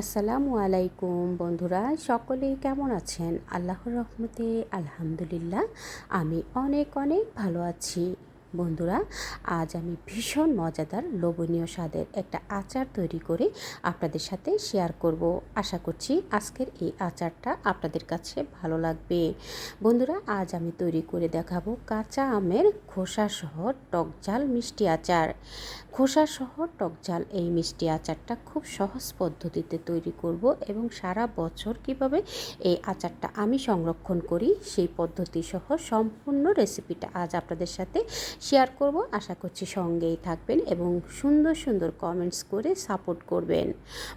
আসসালামু আলাইকুম বন্ধুরা সকলেই কেমন আছেন? আল্লাহর রহমতে আলহামদুলিল্লাহ আমি অনেক অনেক ভালো আছি। বন্ধুরা, আজ আমি ভীষণ মজাদার লোভনীয় স্বাদের একটা আচার তৈরি করে আপনাদের সাথে শেয়ার করব। আশা করছি আজকের এই আচারটা আপনাদের কাছে ভালো লাগবে। বন্ধুরা, আজ আমি তৈরি করে দেখাবো কাঁচা আমের খোসা সহ টক ঝাল মিষ্টি আচার। খোসা সহ টক ঝাল এই মিষ্টি আচারটা খুব সহজ পদ্ধতিতে তৈরি করব এবং সারা বছর কীভাবে এই আচারটা আমি সংরক্ষণ করি সেই পদ্ধতি সহ সম্পূর্ণ রেসিপিটা আজ আপনাদের সাথে শেয়ার করব। আশা করছি সঙ্গেই থাকবেন এবং সুন্দর সুন্দর কমেন্টস করে সাপোর্ট করবেন।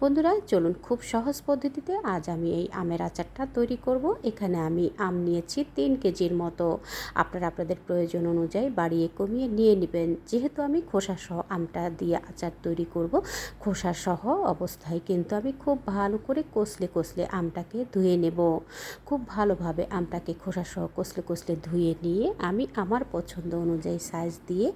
বন্ধুরা, চলুন খুব সহজ পদ্ধতিতে আজ আমি এই আমের আচারটা তৈরি করব। এখানে আমি আম নিয়েছি তিন কেজির মতো। আপনারা আপনাদের প্রয়োজন অনুযায়ী বাড়িয়ে কমিয়ে নিয়ে নেবেন। যেহেতু আমি খোসা সহ আমটা দিয়ে আচার তৈরি করব খোসা সহ অবস্থায় কিন্তু আমি খুব ভালো করে কষলে কষলে আমটাকে ধুয়ে নেব। খুব ভালোভাবে আমটাকে খোসা সহ কষলে কষলে ধুয়ে নিয়ে আমি আমার পছন্দ অনুযায়ী সাইজ দিয়ে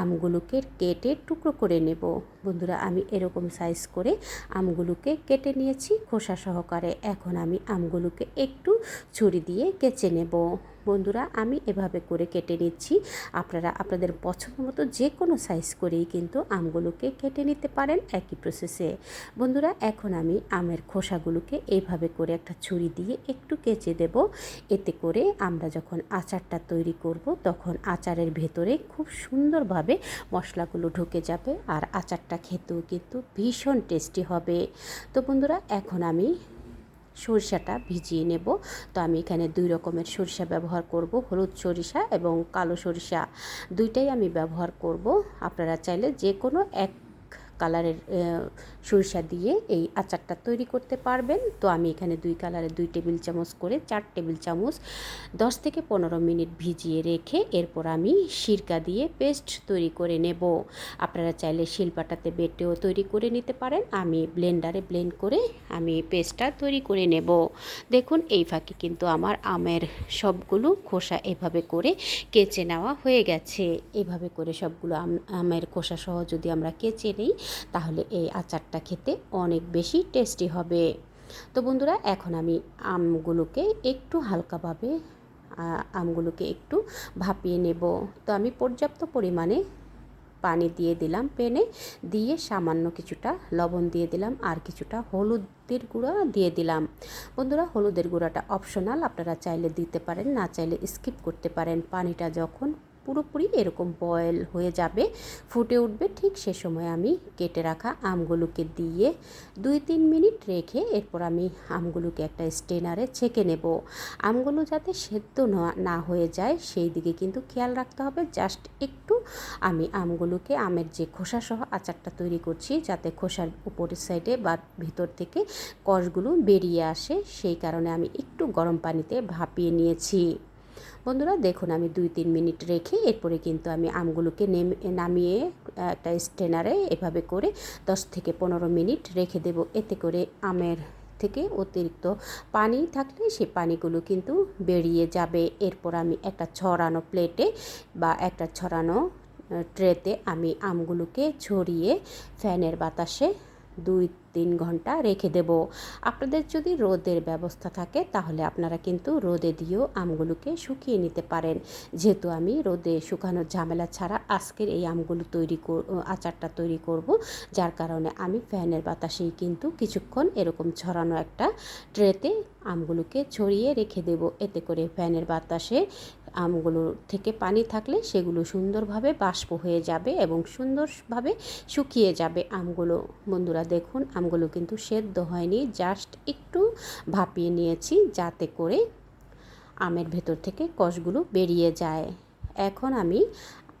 আমগুলোকে কেটে টুকরো করে নেব। বন্ধুরা, আমি এরকম সাইজ করে আমগুলোকে কেটে নিয়েছি খোসা সহকারে। এখন আমি আমগুলোকে একটু ছুরি দিয়ে কেচে নেব। বন্ধুরা, আমি এভাবে করে কেটে নিচ্ছি। আপনারা আপনাদের পছন্দ মতো যে কোনো সাইজ করেই কিন্তু আমগুলোকে কেটে নিতে পারেন একই প্রসেসে বন্ধুরা, এখন আমি আমের খোসাগুলোকে এইভাবে করে একটা ছুরি দিয়ে একটু কেচে দেব। এতে করে আমরা যখন আচারটা তৈরি করব, তখন আচারের ভেতরে খুব সুন্দরভাবে মশলাগুলো ঢুকে যাবে আর আচারটা খেতেও কিন্তু ভীষণ টেস্টি হবে। তো বন্ধুরা, এখন আমি সরিষাটা ভিজিয়ে নেব। তো আমি এখানে দুই রকমের সরিষা ব্যবহার করব, হলুদ সরিষা এবং কালো সরিষা। দুইটাই আমি ব্যবহার করব। আপনারা চাইলে যে কোনো এক কালারের সরিষা দিয়ে এই আচারটা তৈরি করতে পারবেন। তো আমি এখানে দুই কালারের দুই টেবিল চামচ করে, চার টেবিল চামচ দশ থেকে পনেরো মিনিট ভিজিয়ে রেখে এরপর আমি সিরকা দিয়ে পেস্ট তৈরি করে নেব। আপনারা চাইলে শিলপাটাতে বেটেও তৈরি করে নিতে পারেন। আমি ব্লেন্ডারে ব্লেন্ড করে আমি পেস্টটা তৈরি করে নেব। দেখুন, এই ফাঁকে কিন্তু আমার আমের সবগুলো খোসা এভাবে করে কেচে নেওয়া হয়ে গেছে। এভাবে করে সবগুলো আমের খোসা সহ যদি আমরা কেচে নিই তাহলে এই আচারটা খেতে অনেক বেশি টেস্টি হবে। তো বন্ধুরা, এখন আমি আমগুলোকে একটু হালকাভাবে আমগুলোকে একটু ভাপিয়ে নেব। তো আমি পর্যাপ্ত পরিমাণে পানি দিয়ে দিলাম পেনে, দিয়ে সামান্য কিছুটা লবণ দিয়ে দিলাম আর কিছুটা হলুদের গুঁড়া দিয়ে দিলাম। বন্ধুরা, হলুদের গুঁড়াটা অপশনাল আপনারা চাইলে দিতে পারেন, না চাইলে স্কিপ করতে পারেন। পানিটা যখন পুরোপুরি এরকম বয়েল হয়ে যাবে। ফুটে উঠবে ঠিক সে সময় আমি কেটে রাখা আমগুলোকে দিয়ে দুই তিন মিনিট রেখে এরপর আমি আমগুলোকে একটা স্টেনারে ছেঁকে নেব। আমগুলো যাতে সেদ্ধ না হয়ে যায় সেই দিকে কিন্তু খেয়াল রাখতে হবে। জাস্ট একটু আমি আমগুলোকে আমের যে খোসা সহ আচারটা তৈরি করছি যাতে খোসার উপরের সাইডে বা ভিতর থেকে কষগুলো বেরিয়ে আসে সেই কারণে আমি একটু গরম পানিতে ভাপিয়ে নিয়েছি। বন্ধুরা দেখুন, আমি দুই তিন মিনিট রেখে এরপরে কিন্তু আমি আমগুলোকে নেমে, নামিয়ে, একটা স্টেনারে এভাবে করে দশ থেকে পনেরো মিনিট রেখে দেব। এতে করে আমের থেকে অতিরিক্ত পানি থাকলে সেই পানিগুলো কিন্তু বেরিয়ে যাবে। এরপর আমি একটা ছড়ানো প্লেটে বা একটা ছড়ানো ট্রেতে আমি আমগুলোকে ছড়িয়ে ফ্যানের বাতাসে দুই তিন ঘণ্টা রেখে দেব। আপনাদের যদি রোদের ব্যবস্থা থাকে, তাহলে আপনারা কিন্তু রোদে দিয়েও আমগুলোকে শুকিয়ে নিতে পারেন। যেহেতু আমি রোদে শুকানোর ঝামেলা ছাড়া আজকের এই আমগুলো তৈরি আচারটা তৈরি করব, যার কারণে আমি ফ্যানের বাতাসেই কিন্তু কিছুক্ষণ এরকম ছড়ানো একটা ট্রেতে আমগুলোকে ছড়িয়ে রেখে দেব। এতে করে ফ্যানের বাতাসে আমগুলো থেকে পানি থাকলে সেগুলো সুন্দরভাবে বাষ্প হয়ে যাবে এবং সুন্দরভাবে শুকিয়ে যাবে। আমগুলো বন্ধুরা দেখুন, আমগুলো কিন্তু সেদ্ধ হয়নি জাস্ট একটু ভাপিয়ে নিয়েছি যাতে করে আমের ভেতর থেকে কষগুলো বেরিয়ে যায়। এখন আমি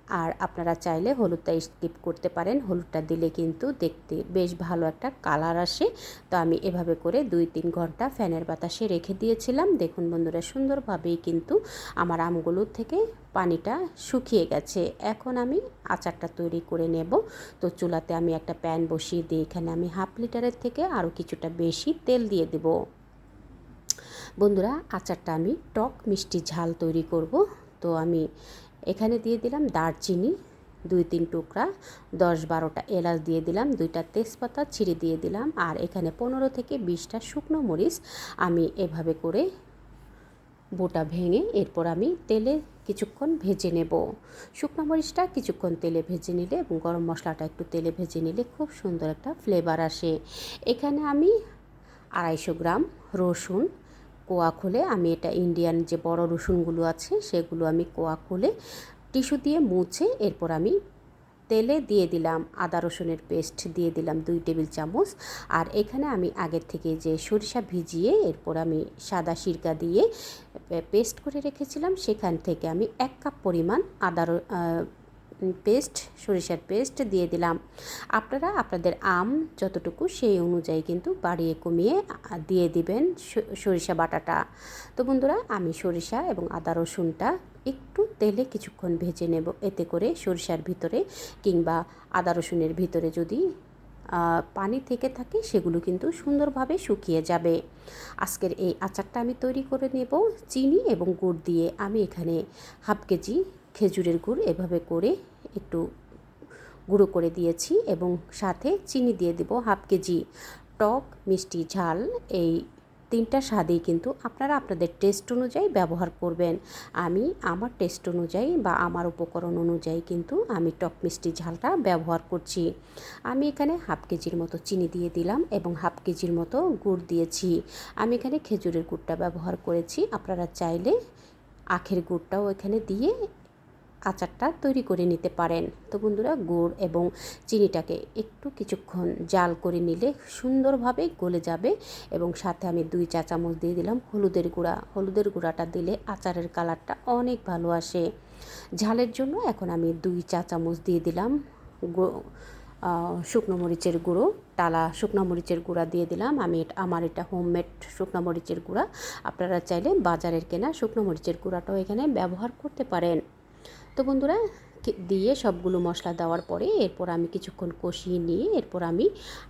আর আপনারা চাইলে হলুদটা স্কিপ করতে পারেন। হলুদটা দিলে কিন্তু দেখতে বেশ ভালো একটা কালার আসে। তো আমি এভাবে করে দুই তিন ঘণ্টা ফ্যানের বাতাসে রেখে দিয়েছিলাম। দেখুন বন্ধুরা, সুন্দরভাবেই কিন্তু আমার আমগুলোর থেকে পানিটা শুকিয়ে গেছে। এখন আমি আচারটা তৈরি করে নেব। তো চুলাতে আমি একটা প্যান বসিয়ে দিই এখানে আমি হাফ লিটারের থেকে আরও কিছুটা বেশি তেল দিয়ে দেব। বন্ধুরা, আচারটা আমি টক মিষ্টি ঝাল তৈরি করব। তো আমি এখানে দিয়ে দিলাম দারচিনি, দুই তিন টুকরা, দশ বারোটা এলাচ দিয়ে দিলাম, দুইটা তেজপাতা ছিঁড়ে দিয়ে দিলাম, আর এখানে পনেরো থেকে বিশটা শুকনো মরিচ আমি এভাবে করে বোটা ভেঙে এরপর আমি তেলে কিছুক্ষণ ভেজে নেব। শুকনো মরিচটা কিছুক্ষণ তেলে ভেজে নিলে এবং গরম মশলাটা একটু তেলে ভেজে নিলে খুব সুন্দর একটা ফ্লেভার আসে। এখানে আমি আড়াইশো গ্রাম রসুন কোয়া খুলে আমি এটা ইন্ডিয়ান যে বড় রসুনগুলো আছে সেগুলো আমি কোয়া খুলে টিস্যু দিয়ে মুছে এরপর আমি তেলে দিয়ে দিলাম আদা রসুনের পেস্ট দিয়ে দিলাম দুই টেবিল চামচ। আর এখানে আমি আগের থেকে যে সরিষা ভিজিয়ে এরপর আমি সাদা সিরকা দিয়ে পেস্ট করে রেখেছিলাম সেখান থেকে আমি এক কাপ পরিমাণ আদা পেস্ট, সরিষার পেস্ট দিয়ে দিলাম। আপনারা আপনাদের আম যতটুকু সেই অনুযায়ী কিন্তু বাড়িয়ে কমিয়ে দিয়ে দিবেন সরিষা বাটাটা। তো বন্ধুরা, আমি সরিষা এবং আদা রসুনটা একটু তেলে কিছুক্ষণ ভেজে নেব। এতে করে সরিষার ভিতরে কিংবা আদা রসুনের ভিতরে যদি পানি থেকে থাকে সেগুলো কিন্তু সুন্দরভাবে শুকিয়ে যাবে। আজকের এই আচারটা আমি তৈরি করে নেব চিনি এবং গুড় দিয়ে। আমি এখানে হাফ কেজি খেজুরের গুড় এভাবে করে একটু গুঁড়ো করে দিয়েছি এবং সাথে চিনি দিয়ে দেব হাফ কেজি টক মিষ্টি ঝাল। এই তিনটা স্বাদেই কিন্তু আপনারা আপনাদের টেস্ট অনুযায়ী ব্যবহার করবেন। আমি আমার টেস্ট অনুযায়ী বা আমার উপকরণ অনুযায়ী কিন্তু আমি টক মিষ্টি ঝালটা ব্যবহার করছি। আমি এখানে হাফ কেজির মতো চিনি দিয়ে দিলাম এবং হাফ কেজির মতো গুড় দিয়েছি। আমি এখানে খেজুরের গুড়টা ব্যবহার করেছি। আপনারা চাইলে আখের গুড়টাও এখানে দিয়ে আচারটা তৈরি করে নিতে পারেন। তো বন্ধুরা, গুড় এবং চিনিটাকে একটু কিছুক্ষণ জাল করে নিলে সুন্দরভাবে গলে যাবে এবং সাথে আমি দুই চা চামচ দিয়ে দিলাম হলুদের গুঁড়া। হলুদের গুঁড়াটা দিলে আচারের কালারটা অনেক ভালো আসে। ঝালের জন্য এখন আমি দুই চা চামচ দিয়ে দিলাম শুকনো মরিচের গুঁড়ো, টালা শুকনো মরিচের গুঁড়া দিয়ে দিলাম। আমি আমার এটা হোমমেড শুকনো মরিচের গুঁড়া। আপনারা চাইলে বাজারের কেনা শুকনো মরিচের গুঁড়াটাও এখানে ব্যবহার করতে পারেন। তো বন্ধুরা দিয়ে সবগুলো মশলা দেওয়ার পরে এরপর আমি কিছুক্ষণ কষিয়ে নিয়ে এরপর আমি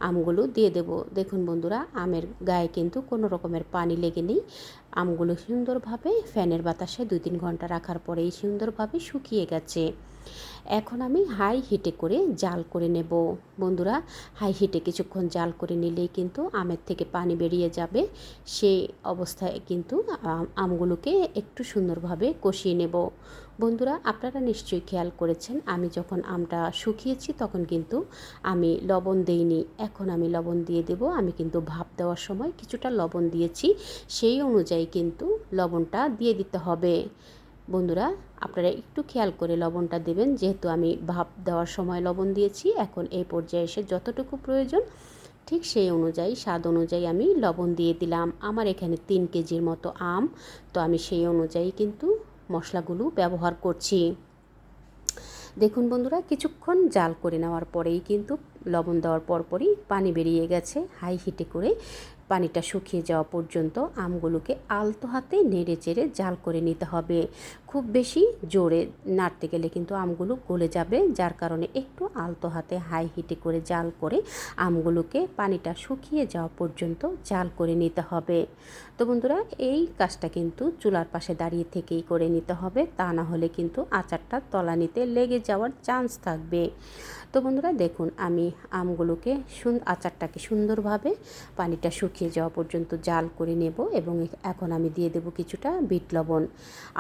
আমগুলো দিয়ে দেব। দেখুন বন্ধুরা, আমের গায়ে কিন্তু কোনো রকমের পানি লেগে নেই। আমগুলো সুন্দরভাবে ফ্যানের বাতাসে দুই তিন ঘণ্টা রাখার পরেই সুন্দরভাবে শুকিয়ে গেছে। এখন আমি হাই হিটে করে জাল করে নেব। বন্ধুরা হাই হিটে কিছুক্ষণ জাল করে নিলেই কিন্তু আমের থেকে পানি বেরিয়ে যাবে। সেই অবস্থায় কিন্তু আমগুলোকে একটু সুন্দরভাবে কষিয়ে নেব। বন্ধুরা, আপনারা নিশ্চয়ই খেয়াল করেছেন, আমি যখন আমটা শুকিয়েছি তখন কিন্তু আমি লবণ দেইনি। এখন আমি লবণ দিয়ে দেব। আমি কিন্তু ভাপ দেওয়ার সময় কিছুটা লবণ দিয়েছি। সেই অনুযায়ী কিন্তু লবণটা দিয়ে দিতে হবে। বন্ধুরা, আপনারা একটু খেয়াল করে লবণটা দেবেন। যেহেতু আমি ভাপ দেওয়ার সময় লবণ দিয়েছি, এখন এই পর্যায়ে এসে যতটুকু প্রয়োজন, ঠিক সেই অনুযায়ী, স্বাদ অনুযায়ী আমি লবণ দিয়ে দিলাম। আমার এখানে তিন কেজির মতো আম, তো আমি সেই অনুযায়ী কিন্তু মশলাগুলো ব্যবহার করছি। দেখুন বন্ধুরা, কিছুক্ষণ জাল করে নেওয়ার পরেই কিন্তু লবণ দেওয়ার পরপরই পানি বেরিয়ে গেছে হাই হিটে করে। পানিটা শুকিয়ে যাওয়া পর্যন্ত আমগুলোকে আলতো হাতে নেড়ে চেড়ে জাল করে নিতে হবে। খুব বেশি জোরে নাড়তে গেলে কিন্তু আমগুলো গলে যাবে, যার কারণে একটু আলতো হাতে হাই হিটে করে জাল করে আমগুলোকে পানিটা শুকিয়ে যাওয়া পর্যন্ত জাল করে নিতে হবে। তো বন্ধুরা, এই কাজটা কিন্তু চুলার পাশে দাঁড়িয়ে থেকেই করে নিতে হবে। তা না হলে কিন্তু আচারটা তলানিতে লেগে যাওয়ার চান্স থাকবে। তো বন্ধুরা দেখুন, আমি আমগুলোকে আচারটাকে সুন্দরভাবে পানিটা শুকিয়ে যাওয়া পর্যন্ত জাল করে নেব এবং এখন আমি দিয়ে দেব কিছুটা বিট লবণ।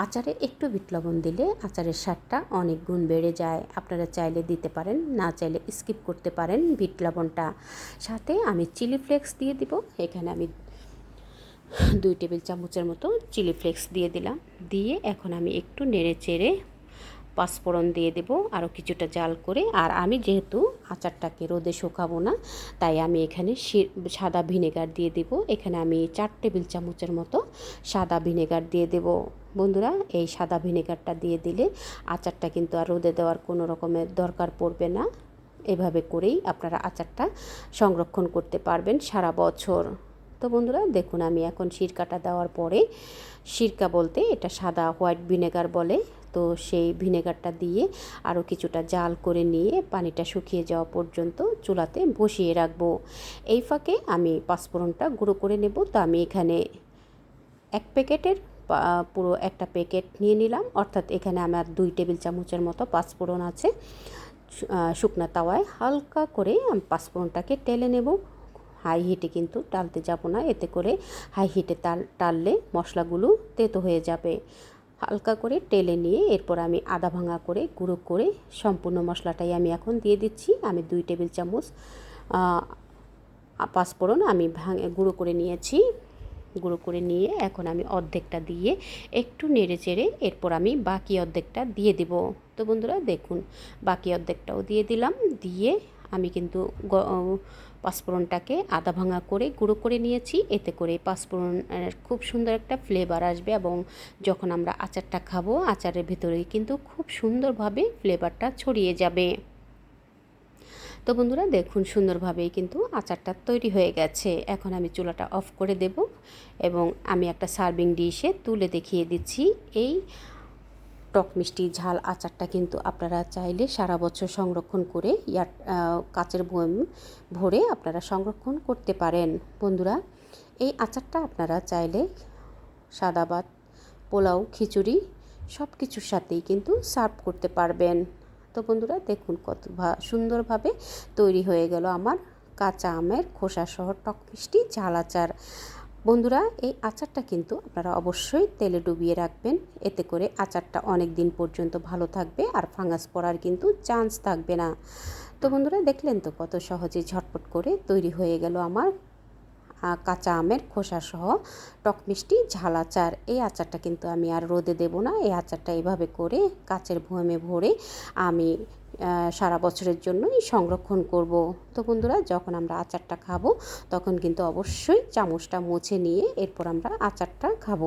আচারে একটু বিট লবণ দিলে আচারের স্বাদটা অনেক গুণ বেড়ে যায়। আপনারা চাইলে দিতে পারেন, না চাইলে স্কিপ করতে পারেন বিট লবণটা। সাথে আমি চিলি ফ্লেক্স দিয়ে দিব। এখানে আমি দুই টেবিল চামচের মতো চিলি ফ্লেক্স দিয়ে দিলাম। দিয়ে এখন আমি একটু নেড়ে চেড়ে পাঁচফোড়ন দিয়ে দেব আরও কিছুটা জাল করে। আর আমি যেহেতু আচারটাকে রোদে শুকাবো না, তাই আমি এখানে সাদা ভিনেগার দিয়ে দেব। এখানে আমি চার টেবিল চামচের মতো সাদা ভিনেগার দিয়ে দেব। বন্ধুরা, এই সাদা ভিনেগারটা দিয়ে দিলে আচারটা কিন্তু আর রোদে দেওয়ার কোনো রকমের দরকার পড়বে না। এভাবে করেই আপনারা আচারটা সংরক্ষণ করতে পারবেন সারা বছর। তো বন্ধুরা, দেখুন আমি এখন সিরকাটা দেওয়ার পরে, সিরকা বলতে এটা সাদা হোয়াইট ভিনেগার বলে। তো সেই ভিনেগারটা দিয়ে আরও কিছুটা জাল করে নিয়ে পানিটা শুকিয়ে যাওয়া পর্যন্ত চুলাতে বসিয়ে রাখব। এই ফাঁকে আমি পাঁচফোড়নটা গুঁড়ো করে নেব। তো আমি এখানে এক প্যাকেটের পুরো একটা প্যাকেট নিয়ে নিলাম। অর্থাৎ এখানে আমার দুই টেবিল চামচের মতো পাঁচফোড়ন আছে। শুকনা তাওয়ায় হালকা করে আমি পাঁচফোড়নটাকে টেলে নেব। হাই হিটে কিন্তু টালতে যাব না। এতে করে হাই হিটে তাল, টাললে মশলাগুলো তেতো হয়ে যাবে। হালকা করে টেলে নিয়ে এরপর আমি আদা ভাঙা করে, গুঁড়ো করে সম্পূর্ণ মশলাটাই আমি এখন দিয়ে দিচ্ছি। আমি দুই টেবিল চামচ পাঁচফোড়ন আমি ভাঙে, গুঁড়ো করে নিয়েছি। গুঁড়ো করে নিয়ে এখন আমি অর্ধেকটা দিয়ে একটু নেড়ে চেড়ে এরপর আমি বাকি অর্ধেকটা দিয়ে দিব। তো বন্ধুরা দেখুন, বাকি অর্ধেকটাও দিয়ে দিলাম। দিয়ে আমি কিন্তু পাঁচফোড়নটাকে আদা ভাঙা করে গুঁড়ো করে নিয়েছি। এতে করে পাঁচফোড়ন খুব সুন্দর একটা ফ্লেভার আসবে এবং যখন আমরা আচারটা খাব, আচারের ভেতরে কিন্তু খুব সুন্দরভাবে ফ্লেভারটা ছড়িয়ে যাবে। তো বন্ধুরা, দেখুন সুন্দরভাবেই কিন্তু আচারটা তৈরি হয়ে গেছে। এখন আমি চুলাটা অফ করে দেব এবং আমি একটা সার্ভিং ডিশে তুলে দেখিয়ে দিচ্ছি। এই টক মিষ্টি ঝাল আচারটা কিন্তু আপনারা চাইলে সারা বছর সংরক্ষণ করে ইয়ার কাচের বয়ম ভরে আপনারা সংরক্ষণ করতে পারেন। বন্ধুরা, এই আচারটা আপনারা চাইলে সাদা ভাত, পোলাও, খিচুড়ি সব কিছুর সাথেই কিন্তু সার্ভ করতে পারবেন। তো বন্ধুরা, দেখুন কত সুন্দরভাবে তৈরি হয়ে গেল আমার কাঁচা আমের খোসা সহ টক মিষ্টি ঝাল আচার। বন্ধুরা, এই আচারটা কিন্তু আপনারা অবশ্যই তেলে ডুবিয়ে রাখবেন। এতে করে আচারটা অনেক দিন পর্যন্ত ভালো থাকবে আর ফাঙ্গাস পড়ার কিন্তু চান্স থাকবে না। তো বন্ধুরা, দেখলেন তো কত সহজে ঝটপট করে তৈরি হয়ে গেল আমার কাঁচা আমের খোসা সহ টক মিষ্টি ঝাল আচার। এই আচারটা কিন্তু আমি আর রোদে দেব না। এই আচারটা এভাবে করে কাচের ভোমে ভরে আমি সারা বছরের জন্যই সংরক্ষণ করব। তো বন্ধুরা, যখন আমরা আচারটা খাব, তখন কিন্তু অবশ্যই চামচটা মুছে নিয়ে এরপর আমরা আচারটা খাব।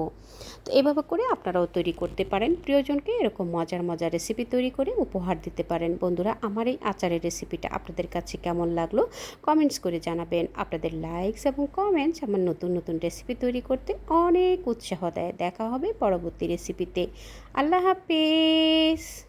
তো এভাবে করে আপনারাও তৈরি করতে পারেন। প্রিয়জনকে এরকম মজার মজার রেসিপি তৈরি করে উপহার দিতে পারেন। বন্ধুরা, আমার এই আচারের রেসিপিটা আপনাদের কাছে কেমন লাগল কমেন্টস করে জানাবেন। আপনাদের লাইকস এবং কমেন্টস আমার নতুন নতুন রেসিপি তৈরি করতে অনেক উৎসাহ দেয়। দেখা হবে পরবর্তী রেসিপিতে আল্লাহ হাফিজ!